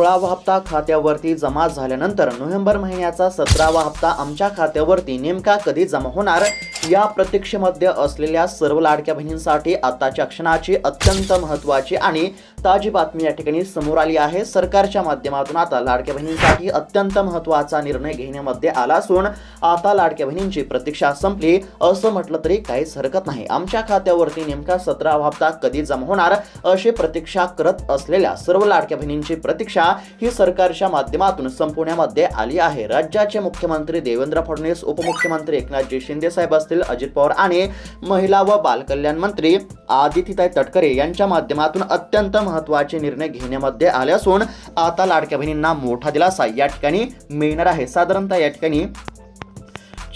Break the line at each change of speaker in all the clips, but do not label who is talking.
सोळावा हप्ता खात्यावरती जमा झाल्यानंतर नोव्हेंबर महिन्याचा सतरावा हप्ता आमच्या खात्यावरती नेमका कधी जमा होणार? या प्रतीक्षेमध्ये असलेल्या सर्व लाडक्या बहिणींसाठी आताच्या क्षणाची अत्यंत महत्त्वाची आणि ताजी बातमी या ठिकाणी समोर आली आहे. सरकारच्या माध्यमातून आता लाडक्या बहिणींसाठी अत्यंत महत्त्वाचा निर्णय घेण्यामध्ये आला असून आता लाडक्या बहिणींची प्रतीक्षा संपली असं म्हटलं तरी काहीच हरकत नाही. आमच्या खात्यावरती नेमका सतरावा हप्ता कधी जमा होणार अशी प्रतीक्षा करत असलेल्या सर्व लाडक्या बहिणींची प्रतीक्षा ही सरकारच्या माध्यमातून संपवण्यामध्ये आली आहे. राज्याचे मुख्यमंत्री देवेंद्र फडणवीस उपमुख्यमंत्री एकनाथजी शिंदे साहेब असतील अजित पवार आणि महिला व बालकल्याण मंत्री आदितीताई तटकरे यांच्या माध्यमातून अत्यंत महत्त्वाचे निर्णय घेण्यामध्ये आले असून आता लाडक्या बहिणींना मोठा दिलासा या ठिकाणी मिळणार आहे. साधारणतः या ठिकाणी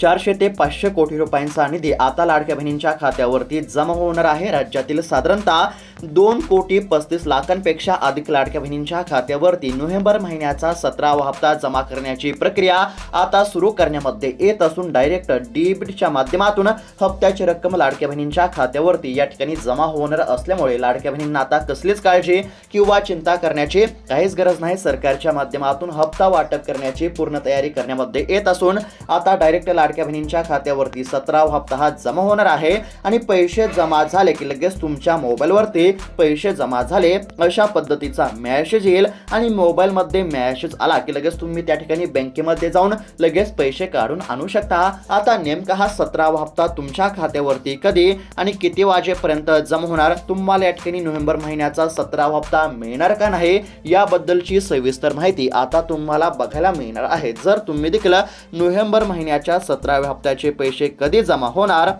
चारशे ते पाचशे कोटी रुपयांचा निधी आता लाडक्या बहिणींच्या खात्यावरती जमा होणार आहे. राज्यातील साधारणतः दोन कोटी पस्तीस लाखांपेक्षा अधिक लाडक्या बहिणींच्या खात्यावरती नोव्हेंबर महिन्याचा सतरावा हप्ता जमा करण्याची प्रक्रिया आता सुरू करण्यामध्ये येत असून डायरेक्ट डीबीटच्या माध्यमातून हप्त्याची रक्कम लाडक्या बहिणींच्या खात्यावरती या ठिकाणी जमा होणार असल्यामुळे लाडक्या बहिणींना आता कसलीच काळजी किंवा चिंता करण्याची काहीच गरज नाही. सरकारच्या माध्यमातून हप्ता वाटप करण्याची पूर्ण तयारी करण्यामध्ये येत असून आता डायरेक्ट लाडक्या बहिणींच्या खात्यावरती सतरावा हप्ता हा जमा होणार आहे आणि पैसे जमा झाले की लगेच तुमच्या मोबाईलवरती पैसे जमा झाले अशा पद्धतीचा मॅसेज येईल आणि मोबाईलमध्ये मॅसेज आला की लगेच तुम्ही त्या ठिकाणी बँकेमध्ये जाऊन लगेच पैसे काढून आणू शकता. आता नेमका हा सतरावा हप्ता तुमच्या खात्यावरती कधी आणि किती वाजेपर्यंत जमा होणार? तुम्हाला या ठिकाणी नोव्हेंबर महिन्याचा सतरावा हप्ता मिळणार का नाही? याबद्दलची सविस्तर माहिती आता तुम्हाला बघायला मिळणार आहे. जर तुम्ही देखील नोव्हेंबर महिन्याच्या सतराव्या हप्त्याचे पैसे कधी जमा होणार?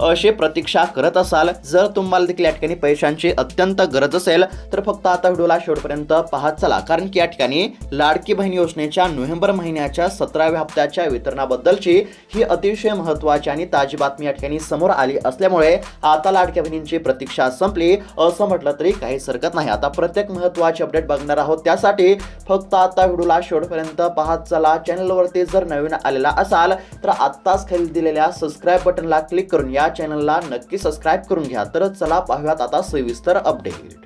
अशी प्रतीक्षा करत असाल. जर तुम्हाला देखील या ठिकाणी पैशांची अत्यंत गरज असेल तर फक्त आता व्हिडिओला शेवटपर्यंत पाहत चला. कारण की या ठिकाणी लाडकी बहीण योजनेच्या नोव्हेंबर महिन्याच्या सतराव्या हप्त्याच्या वितरणाबद्दलची ही अतिशय महत्त्वाची आणि ताजी बातमी या ठिकाणी समोर आली असल्यामुळे आता लाडक्या बहिणींची प्रतीक्षा संपली. असं म्हटलं तरी काहीच हरकत नाही. आता प्रत्येक महत्त्वाची अपडेट बघणार आहोत. त्यासाठी फक्त आता व्हिडिओला शेवटपर्यंत पाहत चला. चॅनलवरती जर नवीन आलेला असाल तर आत्ताच खाली दिलेल्या सबस्क्राईब बटनला क्लिक करून या चॅनलला नक्की सबस्क्राईब करून घ्या. तर चला पाहूयात आता सविस्तर अपडेट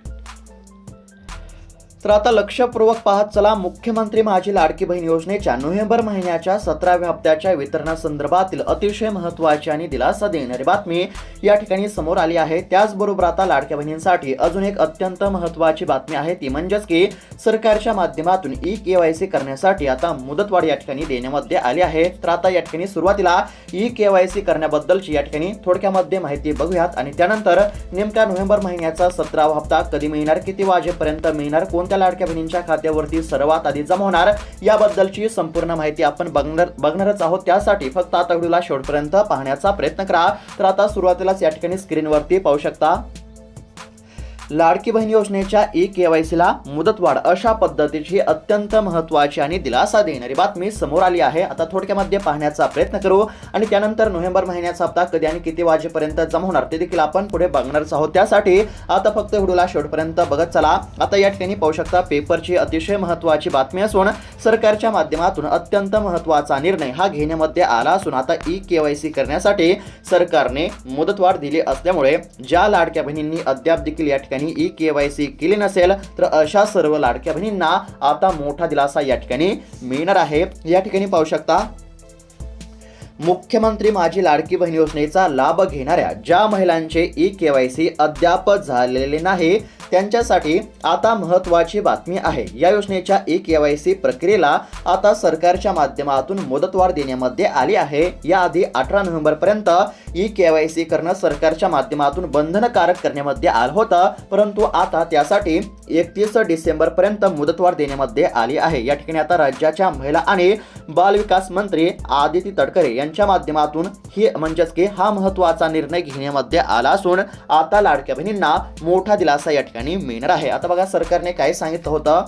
तर आता लक्षपूर्वक पाहत चला मुख्यमंत्री माझी लाडकी बहीण योजनेच्या नोव्हेंबर महिन्याच्या सतराव्या हप्त्याच्या वितरणासंदर्भातील अतिशय महत्त्वाची आणि दिलासा देणारी बातमी या ठिकाणी समोर आली आहे. त्याचबरोबर आता लाडक्या बहिणींसाठी अजून एक अत्यंत महत्त्वाची बातमी आहे ती म्हणजेच की सरकारच्या माध्यमातून ई के वाय सी करण्यासाठी आता मुदतवाढ या ठिकाणी देण्यामध्ये आली आहे. तर आता या ठिकाणी सुरुवातीला ई के वाय सी करण्याबद्दलची या ठिकाणी थोडक्यामध्ये माहिती बघूयात आणि त्यानंतर नेमका नोव्हेंबर महिन्याचा सतरावा हप्ता कधी मिळणार किती वाजेपर्यंत मिळणार कोण कोणत्या लाडक्या बहिणींच्या खात्यावरती सर्वात आधी जमा होणार. याबद्दलची संपूर्ण माहिती आपण बघणार बघणारच आहोत. त्यासाठी फक्त आता व्हिडिओला शेवटपर्यंत पाहण्याचा प्रयत्न करा. तर आता सुरुवातीलाच या ठिकाणी स्क्रीनवरती पाहू शकता. लाडकी बहीण योजनेच्या ई केवायसीला मुदतवाढ अशा पद्धतीची अत्यंत महत्त्वाची आणि दिलासा देणारी बातमी समोर आली आहे. आता थोडक्यामध्ये पाहण्याचा प्रयत्न करू आणि त्यानंतर नोव्हेंबर महिन्याचा हप्ता कधी आणि किती वाजेपर्यंत जमा होणार ते देखील आपण पुढे बघणारच आहोत. त्यासाठी आता फक्त व्हिडिओला शेवटपर्यंत बघत चला. आता या ठिकाणी पाहू शकता पेपरची अतिशय महत्त्वाची बातमी असून सरकारच्या माध्यमातून अत्यंत महत्त्वाचा निर्णय हा घेण्यामध्ये आला असून आता ई केवायसी करण्यासाठी सरकारने मुदतवाढ दिली असल्यामुळे ज्या लाडक्या बहिणींनी अद्याप देखील या ठिकाणी ई के वाय सी केली नसेल तर अशा सर्व लाडक्या बहिणींना आता मोठा दिलासा या ठिकाणी मिळणार आहे. या ठिकाणी पाहू शकता मुख्यमंत्री माझी लाडकी बहीण योजनेचा लाभ घेणाऱ्या ज्या महिलांचे ई के वाय सी अद्याप झालेले नाही त्यांच्यासाठी आता महत्त्वाची बातमी आहे. या योजनेच्या ई के वाय सी प्रक्रियेला आता सरकारच्या माध्यमातून मुदतवाढ देण्यामध्ये आली आहे. याआधी अठरा नोव्हेंबरपर्यंत ई के वाय सी करणं सरकारच्या माध्यमातून बंधनकारक करण्यामध्ये आलं होतं. परंतु आता त्यासाठी एकतीस डिसेंबरपर्यंत मुदतवाढ देण्यामध्ये आली आहे. या ठिकाणी आता राज्याच्या महिला आणि बालविकास मंत्री आदिती तटकरे यांच्या माध्यमातून ही म्हणजेच की हा महत्त्वाचा निर्णय घेण्यामध्ये आला असून आता लाडक्या बहिणींना मोठा दिलासा या ठिकाणी मिळणार आहे. आता बघा सरकारने काय सांगितलं होतं?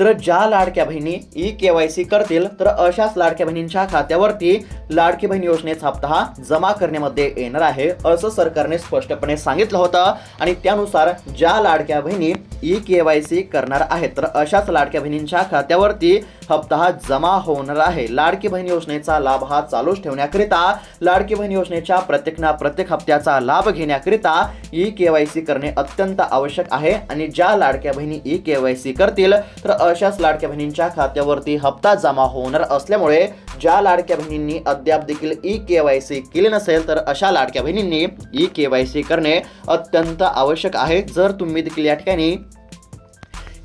तर ज्या लाडक्या बहिणी ई के वाय सी करतील तर अशाच लाडक्या बहिणींच्या खात्यावरती लाडकी बहीण योजनेचा हप्ता हा जमा करण्यामध्ये येणार आहे असं सरकारने स्पष्टपणे सांगितलं होतं. आणि त्यानुसार ज्या लाडक्या बहिणी ई के वाय सी करणार आहेत. तर अशाच लाडक्या बहिणींच्या खात्यावरती हप्ता हा जमा होणार आहे. लाडकी बहीण योजनेचा लाभ हा चालूच ठेवण्याकरिता लाडकी बहीण योजनेच्या प्रत्येक ना प्रत्येक हप्त्याचा लाभ घेण्याकरिता ई के वाय सी करणे अत्यंत आवश्यक आहे. आणि ज्या लाडक्या बहिणी ई के वाय सी करतील तर अशाच लाडक्या बहिणींच्या खात्यावरती हप्ता जमा होणार असल्यामुळे ज्या लाडक्या बहिणींनी अद्याप देखील ई के वाय सी केली नसेल तर अशा लाडक्या बहिणींनी ई के वाय सी करणे अत्यंत आवश्यक आहे. जर तुम्ही देखील या ठिकाणी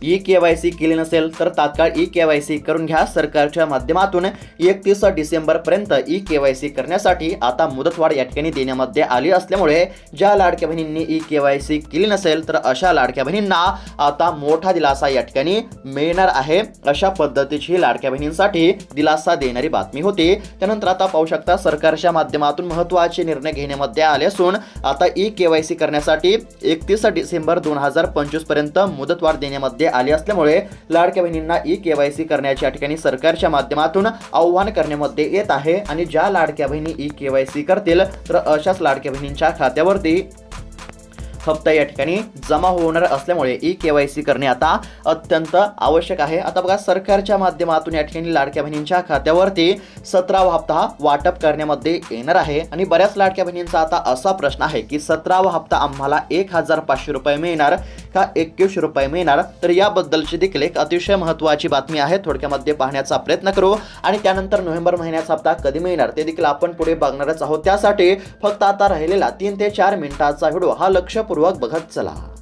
ई के वाय सी केली नसेल तर तात्काळ ई के वाय सी करून घ्या. सरकारच्या माध्यमातून एकतीस डिसेंबरपर्यंत ई के वाय सी करण्यासाठी आता मुदतवाढ या ठिकाणी देण्यामध्ये आली असल्यामुळे ज्या लाडक्या बहिणींनी ई के वाय सी केली नसेल तर अशा लाडक्या बहिणींना आता मोठा दिलासा या ठिकाणी मिळणार आहे. अशा पद्धतीची लाडक्या बहिणींसाठी दिलासा देणारी बातमी होती. त्यानंतर आता पाहू शकता सरकारच्या माध्यमातून महत्त्वाचे निर्णय घेण्यामध्ये आले असून आता ई के वाय सी करण्यासाठी एकतीस डिसेंबर दोन हजार पंचवीसपर्यंत मुदतवाढ देण्यामध्ये आली असल्यामुळे लाडक्या बहिणींना ई के वाय सी करण्याच्या ठिकाणी सरकारच्या माध्यमातून आव्हान करण्यामध्ये येत आहे. आणि ज्या लाडक्या बहिणी ई के वाय सी करतील तर अशाच लाडक्या बहिणींच्या खात्यावरती हप्ता या ठिकाणी जमा होणार असल्यामुळे ई के वाय सी करणे आता अत्यंत आवश्यक आहे. आता बघा सरकारच्या माध्यमातून या ठिकाणी लाडक्या बहिणींच्या खात्यावरती सतरावा हप्ता हा वाटप करण्यामध्ये येणार आहे. आणि बऱ्याच लाडक्या बहिणींचा आता असा प्रश्न आहे की सतरावा हप्ता आम्हाला एक हजार पाचशे रुपये मिळणार का एकवीसशे रुपये मिळणार? तर याबद्दलची देखील एक अतिशय महत्त्वाची बातमी आहे. थोडक्यामध्ये पाहण्याचा प्रयत्न करू. आणि त्यानंतर नोव्हेंबर महिन्याचा हप्ता कधी मिळणार ते देखील आपण पुढे बघणारच आहोत. त्यासाठी फक्त आता राहिलेला तीन ते चार मिनिटाचा व्हिडिओ हा लक्ष लक्षपूर्वक बघत चला.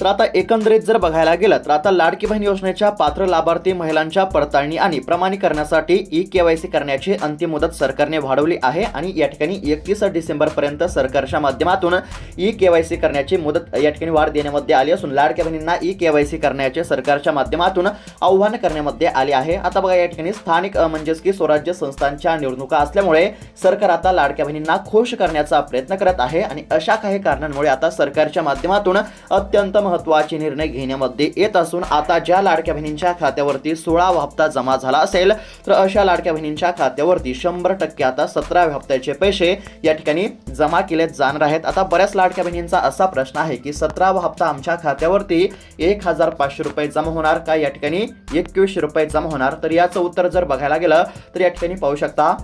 तर आता एकंदरीत जर बघायला गेलं तर आता लाडकी बहीण योजनेच्या पात्र लाभार्थी महिलांच्या पडताळणी आणि प्रमाणीकरणासाठी ई केवायसी करण्याची अंतिम मुदत सरकारने वाढवली आहे आणि या ठिकाणी एकतीस डिसेंबर पर्यंत सरकारच्या माध्यमातून ई केवायसी करण्याची मुदत या ठिकाणी वाढ देण्यामध्ये आली असून लाडक्या बहिणींना ई केवायसी करण्याचे सरकारच्या माध्यमातून आव्हान करण्यामध्ये आले आहे. आता बघा या ठिकाणी स्थानिक म्हणजेच की स्वराज्य संस्थांच्या निवडणुका असल्यामुळे सरकार आता लाडक्या बहिणींना खुश करण्याचा प्रयत्न करत आहे आणि अशा काही कारणांमुळे आता सरकारच्या माध्यमातून अत्यंत महत्त्वाचे निर्णय घेण्यामध्ये येत असून आता ज्या लाडक्या बहिणींच्या खात्यावरती सोळावा हप्ता जमा झाला असेल तर अशा लाडक्या बहिणींच्या खात्यावरती शंभर टक्के आता सतराव्या हप्त्याचे पैसे या ठिकाणी जमा केले जाणार आहेत. आता बऱ्याच लाडक्या बहिणींचा असा प्रश्न आहे की सतरावा हप्ता आमच्या खात्यावरती एक हजार पाचशे रुपये जमा होणार का? या ठिकाणी एकवीसशे रुपये जमा होणार. तर याचं उत्तर जर बघायला गेलं तर या ठिकाणी पाहू शकता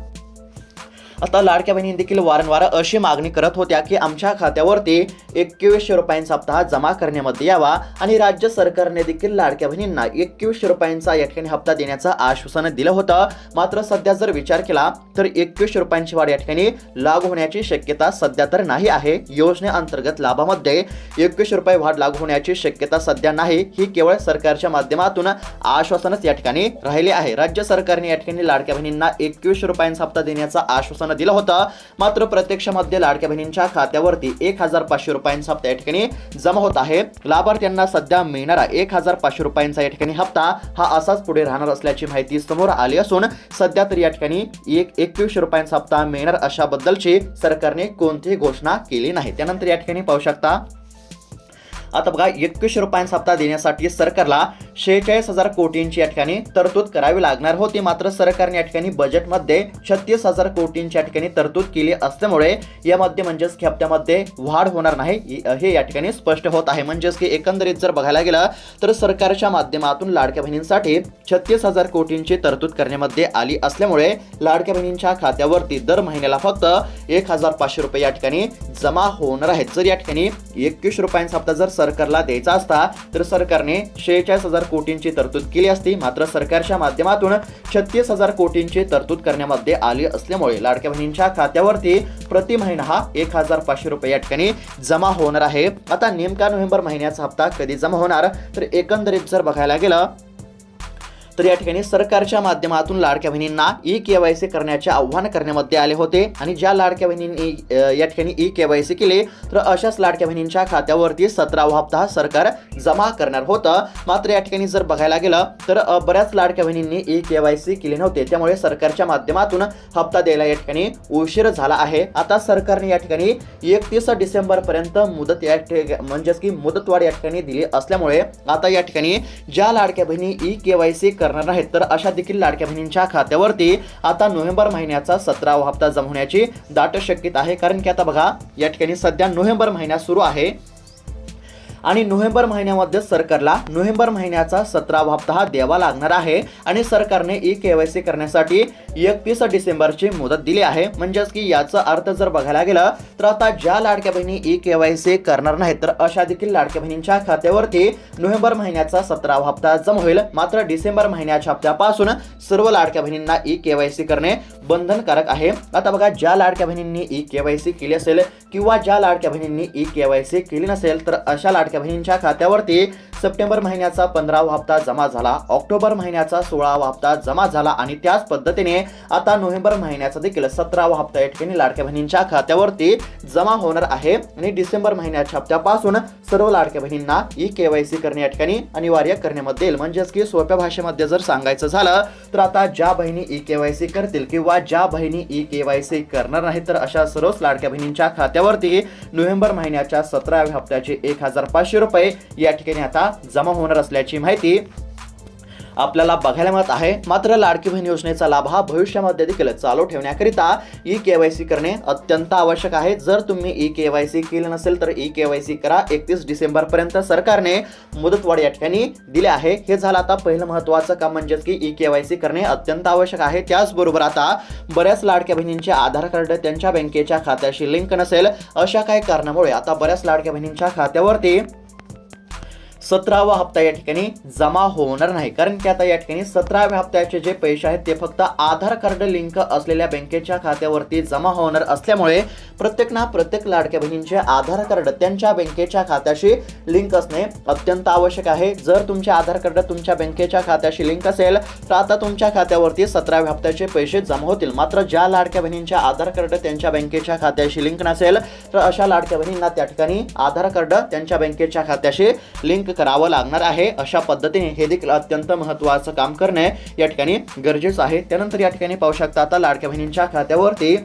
आता लाडक्या बहिणी देखील वारंवार अशी मागणी करत होत्या की आमच्या खात्यावरती एकवीसशे रुपयांचा हप्ता जमा करण्यामध्ये यावा आणि राज्य सरकारने देखील लाडक्या बहिणींना एकवीसशे रुपयांचा या ठिकाणी हप्ता देण्याचं आश्वासन दिलं होतं. मात्र सध्या जर विचार केला तर एकवीसशे रुपयांची वाढ या ठिकाणी लागू होण्याची शक्यता सध्या तर नाही आहे. योजनेअंतर्गत लाभामध्ये एकवीसशे रुपये वाढ लागू होण्याची शक्यता सध्या नाही. ही केवळ सरकारच्या माध्यमातून आश्वासनच या ठिकाणी राहिले आहे. राज्य सरकारने या ठिकाणी लाडक्या बहिणींना एकवीसशे रुपयांचा हप्ता देण्याचं आश्वासन दिलं होतं. मात्र प्रत्यक्षामध्ये लाडक्या बहिणींच्या खात्यावरती एक हजार पाचशे रुपयांचा हप्ता या ठिकाणी जमा होत आहे. लाभार्थ्यांना सध्या मिळणारा एक हजार पाचशे रुपयांचा या ठिकाणी हप्ता हा असाच पुढे राहणार असल्याची माहिती समोर आली असून सध्या तरी या ठिकाणी एक एकवीसशे रुपयांचा हप्ता मिळणार अशाबद्दलची सरकारने कोणतीही घोषणा केली नाही. त्यानंतर या ठिकाणी पाहू शकता आता बघा एकवीसशे रुपयांचा हप्ता देण्यासाठी सरकारला शेहेचाळीस हजार कोटींची या ठिकाणी तरतूद करावी लागणार होती. मात्र सरकारने या ठिकाणी बजेटमध्ये छत्तीस हजार कोटींची या ठिकाणी तरतूद केली असल्यामुळे यामध्ये म्हणजेच की हप्त्यामध्ये वाढ होणार नाही. हे या ठिकाणी स्पष्ट होत आहे. म्हणजेच की एकंदरीत जर बघायला गेलं तर सरकारच्या माध्यमातून लाडक्या बहिणींसाठी छत्तीस हजार कोटींची तरतूद करण्यामध्ये आली असल्यामुळे लाडक्या बहिणींच्या खात्यावरती दर महिन्याला फक्त एक हजार पाचशे रुपये या ठिकाणी जमा होणार आहेत. जर या ठिकाणी एकवीस रुपयांचा हप्ता जर सरकारला द्यायचा असता तर सरकारने शेहेचाळीस हजार कोटींची तरतूद केली असती. मात्र सरकारच्या माध्यमातून छत्तीस हजार कोटींची तरतूद करण्यामध्ये आली असल्यामुळे लाडक्या बहिणींच्या खात्यावरती प्रति महिना हा एक हजार पाचशे रुपये या ठिकाणी जमा होणार आहे. आता नेमका नोव्हेंबर महिन्याचा हप्ता कधी जमा होणार? तर एकंदरीत जर बघायला गेलं तर या ठिकाणी सरकारच्या माध्यमातून लाडक्या बहिणींना ई के वाय सी करण्याचे आव्हान करण्यामध्ये आले होते. आणि ज्या लाडक्या बहिणींनी या ठिकाणी ई के वाय सी केली तर अशाच लाडक्या बहिणींच्या खात्यावरती सतरावा हप्ता हा सरकार जमा करणार होतं. मात्र या ठिकाणी जर बघायला गेलं तर बऱ्याच लाडक्या बहिणींनी ई के वाय सी केली नव्हते. त्यामुळे सरकारच्या माध्यमातून हप्ता द्यायला या ठिकाणी उशीर झाला आहे. आता सरकारने या ठिकाणी एकतीस डिसेंबर पर्यंत मुदत या ठिकाणी म्हणजेच की मुदतवाढ या ठिकाणी दिली असल्यामुळे आता या ठिकाणी ज्या लाडक्या बहिणी ई के वाय सी करणार आहेत. तर अशा देखील लाडक्या बहिणींच्या खात्यावरती आता नोव्हेंबर महिन्याचा सतरावा हप्ता जमा होण्याची दाट शक्यता आहे. कारण की आता बघा या ठिकाणी सध्या नोव्हेंबर महिना सुरू आहे. आणि नोव्हेंबर महिन्यामध्ये सरकारला नोव्हेंबर महिन्याचा सतरावा हप्ता हा द्यावा लागणार आहे. आणि सरकारने ई केवायसी करण्यासाठी एकतीस डिसेंबरची मुदत दिली आहे. म्हणजेच की याचा अर्थ जर बघायला गेलं तर आता ज्या लाडक्या बहिणी ई केवायसी करणार नाहीत तर अशा देखील लाडक्या बहिणींच्या खात्यावरती नोव्हेंबर महिन्याचा सतरावा हप्ता जमा होईल. मात्र डिसेंबर महिन्याच्या हप्त्यापासून सर्व लाडक्या बहिणींना ई केवायसी करणे बंधनकारक आहे. आता बघा ज्या लाडक्या बहिणींनी ई केवायसी केली असेल किंवा ज्या लाडक्या बहिणींनी ई केवायसी केली नसेल तर अशा लाडक्या बहिणींच्या खात्यावरती सप्टेंबर महिन्याचा पंधरावा हप्ता जमा झाला. ऑक्टोबर महिन्याचा सोळावा हप्ता जमा झाला आणि त्याच पद्धतीने आता नोव्हेंबर महिन्याचा देखील सतरावा हप्ता या ठिकाणी लाडक्या बहिणींच्या खात्यावरती जमा होणार आहे. आणि डिसेंबर महिन्याच्या हप्त्यापासून सर्व लाडक्या बहिणींना ई केवायसी करणे या ठिकाणी अनिवार्य करण्यामध्ये येईल. म्हणजेच की सोप्या भाषेमध्ये जर सांगायचं झालं तर आता ज्या बहिणी ई केवायसी करतील किंवा ज्या बहिणी ई केवायसी करणार नाहीत तर अशा सर्वच लाडक्या बहिणींच्या खात्यावरती नोव्हेंबर महिन्याच्या सतराव्या हप्त्याचे एक हजार पाचशे रुपये या ठिकाणी आता जमा होणार असल्याची माहिती आपल्याला बघायला मिळत आहे. मात्र लाडकी बहीण योजनेचा लाभ हा भविष्यामध्ये देखील चालू ठेवण्याकरिता ई के वाय सी करणे अत्यंत आवश्यक आहे. जर तुम्ही ई के वाय सी केली नसेल तर ई के वाय सी करा. एकतीस डिसेंबर पर्यंत सरकारने मुदतवाढ या ठिकाणी दिले आहे. हे झालं आता पहिलं महत्वाचं काम म्हणजेच की ई के वाय सी करणे अत्यंत आवश्यक आहे. त्याचबरोबर आता बऱ्याच लाडक्या बहिणींचे आधार कार्ड त्यांच्या बँकेच्या खात्याशी लिंक नसेल अशा काही कारणामुळे आता बऱ्याच लाडक्या बहिणींच्या खात्यावरती सतरावा हप्ता या ठिकाणी जमा होणार नाही. कारण की आता या ठिकाणी सतराव्या हप्त्याचे जे पैसे आहेत ते फक्त आधार कार्ड लिंक असलेल्या बँकेच्या खात्यावरती जमा होणार असल्यामुळे प्रत्येक ना प्रत्येक लाडक्या बहिणींचे आधार कार्ड त्यांच्या बँकेच्या खात्याशी लिंक असणे अत्यंत आवश्यक आहे. जर तुमचे आधार कार्ड तुमच्या बँकेच्या खात्याशी लिंक असेल तर आता तुमच्या खात्यावरती सतराव्या हप्त्याचे पैसे जमा होतील. मात्र ज्या लाडक्या बहिणींच्या आधार कार्ड त्यांच्या बँकेच्या खात्याशी लिंक नसेल तर अशा लाडक्या बहिणींना त्या ठिकाणी आधार कार्ड त्यांच्या बँकेच्या खात्याशी लिंक करावं लागणार आहे अशा पद्धतीने हे देखील अत्यंत महत्त्वाचं काम करणे या ठिकाणी गरजेचं आहे. त्यानंतर या ठिकाणी पाहू शकता आता लाडक्या बहिणींच्या खात्यावरती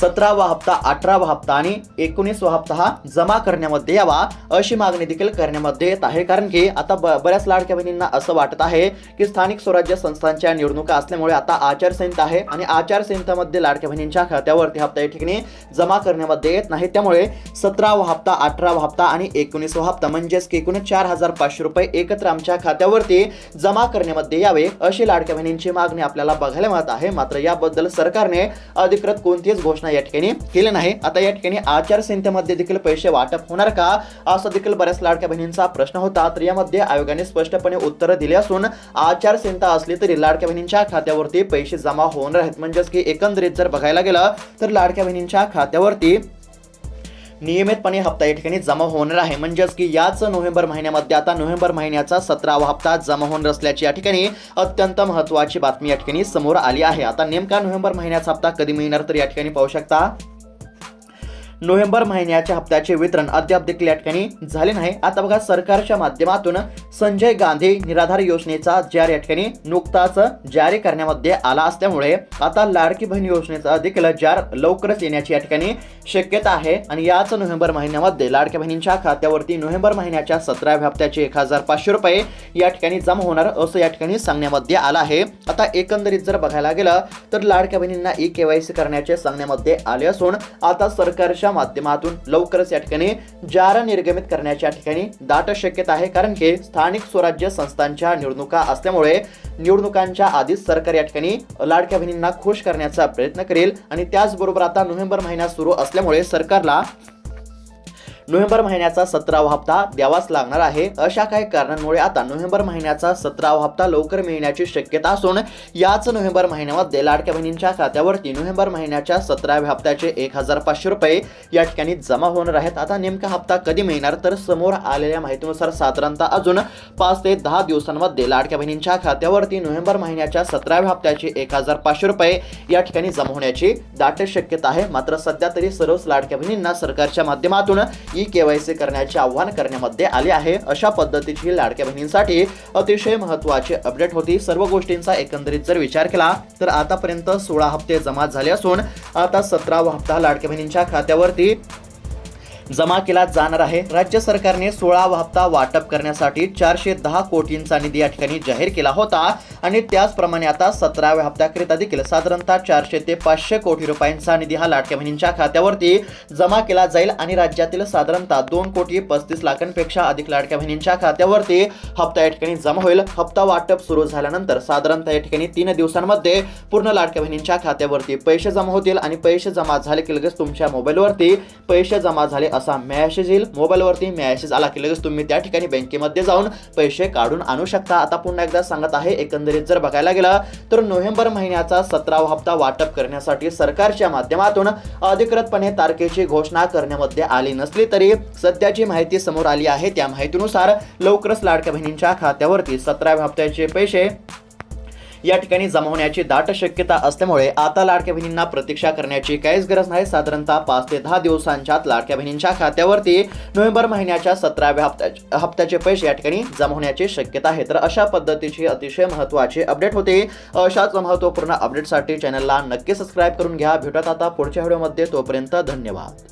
सतरावा हप्ता अठरावा हप्ता आणि एकोणीसवा हप्ता हा जमा करण्यामध्ये यावा अशी मागणी देखील करण्यामध्ये येत आहे. कारण की आता ब बऱ्याच लाडक्या बहिणींना असं वाटत आहे की स्थानिक स्वराज्य संस्थांच्या निवडणुका असल्यामुळे आता आचारसंहिता आहे आणि आचारसंहितामध्ये लाडक्या बहिणींच्या खात्यावरती हप्ता या ठिकाणी जमा करण्यामध्ये येत नाही. त्यामुळे सतरावा हप्ता अठरावा हप्ता आणि एकोणीसवा हप्ता म्हणजेच की एकूण चार हजार पाचशे रुपये एकत्र आमच्या खात्यावरती जमा करण्यामध्ये यावे अशी लाडक्या बहिणींची मागणी आपल्याला बघायला मिळत आहे. मात्र याबद्दल सरकारने अधिकृत कोणतीच घोषणा या ठिकाणी. केली नाही. आता या ठिकाणी आचारसंहितेमध्ये देखील पैसे वाटप होणार का? असं देखील बऱ्याच लाडक्या बहिणींचा प्रश्न होता. तर यामध्ये आयोगाने स्पष्टपणे उत्तरं दिली असून आचारसंहिता असली तरी लाडक्या बहिणींच्या खात्यावरती पैसे जमा होणार आहेत. म्हणजेच की एकंदरीत जर बघायला गेलं तर लाडक्या बहिणींच्या खात्यावरती नियमितपणे हप्ता या ठिकाणी जमा होणार आहे. म्हणजेच की याच नोव्हेंबर महिन्यामध्ये आता नोव्हेंबर महिन्याचा सतरावा हप्ता जमा होणार असल्याची या ठिकाणी अत्यंत महत्त्वाची बातमी या ठिकाणी समोर आली आहे. आता नेमका नोव्हेंबर महिन्याचा हप्ता कधी मिळणार तर या ठिकाणी पाहू शकता. नोव्हेंबर महिन्याच्या हप्त्याचे वितरण अद्याप देखील या ठिकाणी झाले नाही. आता बघा सरकारच्या माध्यमातून संजय गांधी निराधार योजनेचा जार या ठिकाणी नुकताच जारी करण्यामध्ये आला असल्यामुळे आता लाडकी बहीण योजनेचा देखील जार लवकरच येण्याची या ठिकाणी शक्यता आहे. आणि याच नोव्हेंबर महिन्यामध्ये लाडक्या बहिणींच्या खात्यावरती नोव्हेंबर महिन्याच्या सतराव्या हप्त्याचे एक हजार पाचशे रुपये या ठिकाणी जमा होणार असं या ठिकाणी सांगण्यामध्ये आलं आहे. आता एकंदरीत जर बघायला गेलं तर लाडक्या बहिणींना ई केवायसी करण्याचे सांगण्यामध्ये आले असून आता सरकारच्या माध्यमातून लवकरच या ठिकाणी जार निर्गमित करण्याच्या ठिकाणी दाट शक्यता आहे. कारण की स्थानिक स्वराज्य संस्थांच्या निवडणुका असल्यामुळे निवडणुकांच्या आधीच सरकार या ठिकाणी लाडक्या बहिणींना खुश करण्याचा प्रयत्न करेल. आणि त्याचबरोबर आता नोव्हेंबर महिना सुरू असल्यामुळे सरकारला नोव्हेंबर महिन्याचा सतरावा हप्ता द्यावाच लागणार आहे. अशा काही कारणांमुळे आता नोव्हेंबर महिन्याचा सतरावा हप्ता लवकर मिळण्याची शक्यता असून याच नोव्हेंबर महिन्यामध्ये लाडक्या बहिणींच्या खात्यावरती नोव्हेंबर महिन्याच्या सतराव्या हप्त्याचे एक हजार पाचशे रुपये या ठिकाणी जमा होणार आहेत. आता नेमका हप्ता कधी मिळणार? तर समोर आलेल्या माहितीनुसार साधारणतः अजून पाच ते दहा दिवसांमध्ये लाडक्या बहिणींच्या खात्यावरती नोव्हेंबर महिन्याच्या सतराव्या हप्त्याचे एक हजार पाचशे रुपये या ठिकाणी जमा होण्याची दाट शक्यता आहे. मात्र सध्या तरी सर्वच लाडक्या बहिणींना सरकारच्या माध्यमातून ई केवायसी करण्याचे आव्हान करण्यामध्ये आले आहे. अशा पद्धतीची लाडक्या बहिणींसाठी अतिशय महत्त्वाची अपडेट होती. सर्व गोष्टींचा एकंदरीत जर विचार केला तर आतापर्यंत सोळा हप्ते जमा झाले असून आता सतरावा हप्ता लाडक्या बहिणींच्या खात्यावरती जमा केला जाणार आहे. राज्य सरकारने सोळावा हप्ता वाटप करण्यासाठी चारशे दहा कोटींचा निधी या ठिकाणी जाहीर केला होता. आणि त्याचप्रमाणे आता सतराव्या हप्त्याकरिता देखील साधारणतः चारशे ते पाचशे कोटी रुपयांचा निधी हा लाडक्या बहिणींच्या खात्यावरती जमा केला जाईल. आणि राज्यातील साधारणतः दोन कोटी पस्तीस लाखांपेक्षा अधिक लाडक्या बहिणींच्या खात्यावरती हप्ता या ठिकाणी जमा होईल. हप्ता वाटप सुरू झाल्यानंतर साधारणतः या ठिकाणी तीन दिवसांमध्ये पूर्ण लाडक्या बहिणींच्या खात्यावरती पैसे जमा होतील. आणि पैसे जमा झाले की लगेच तुमच्या मोबाईलवरती पैसे जमा झाले असा मॅसेज येईल. मोबाईलवरती मॅसेज आला की लगेच तुम्ही त्या ठिकाणी बँकेमध्ये जाऊन पैसे काढून आणू शकता. आता पुन्हा एकदा सांगत आहे एकंदरीत जर बघायला गेला तर नोव्हेंबर महिन्याचा सतरावा हप्ता वाटप करण्यासाठी सरकारच्या माध्यमातून अधिकृतपणे तारखेची घोषणा करण्यामध्ये आली नसली तरी सध्याची माहिती समोर आली आहे. त्या माहितीनुसार लवकरच लाडक्या बहिणींच्या खात्यावरती सतराव्या हप्त्याचे पैसे या ठिकाणी जमा होण्याची दाट शक्यता असल्यामुळे आता लाडक्या बहिणींना प्रतीक्षा करण्याची काहीच गरज नाही. साधारणतः पाच ते दहा दिवसांच्या लाडक्या बहिणींच्या खात्यावरती नोव्हेंबर महिन्याच्या सतराव्या हप्त्या हप्त्याचे पैसे या ठिकाणी जमा होण्याची शक्यता आहे. तर अशा पद्धतीची अतिशय महत्त्वाची अपडेट होते. अशाच महत्त्वपूर्ण अपडेटसाठी चॅनलला नक्की सबस्क्राईब करून घ्या. भेटत आता पुढच्या व्हिडिओमध्ये. तोपर्यंत धन्यवाद.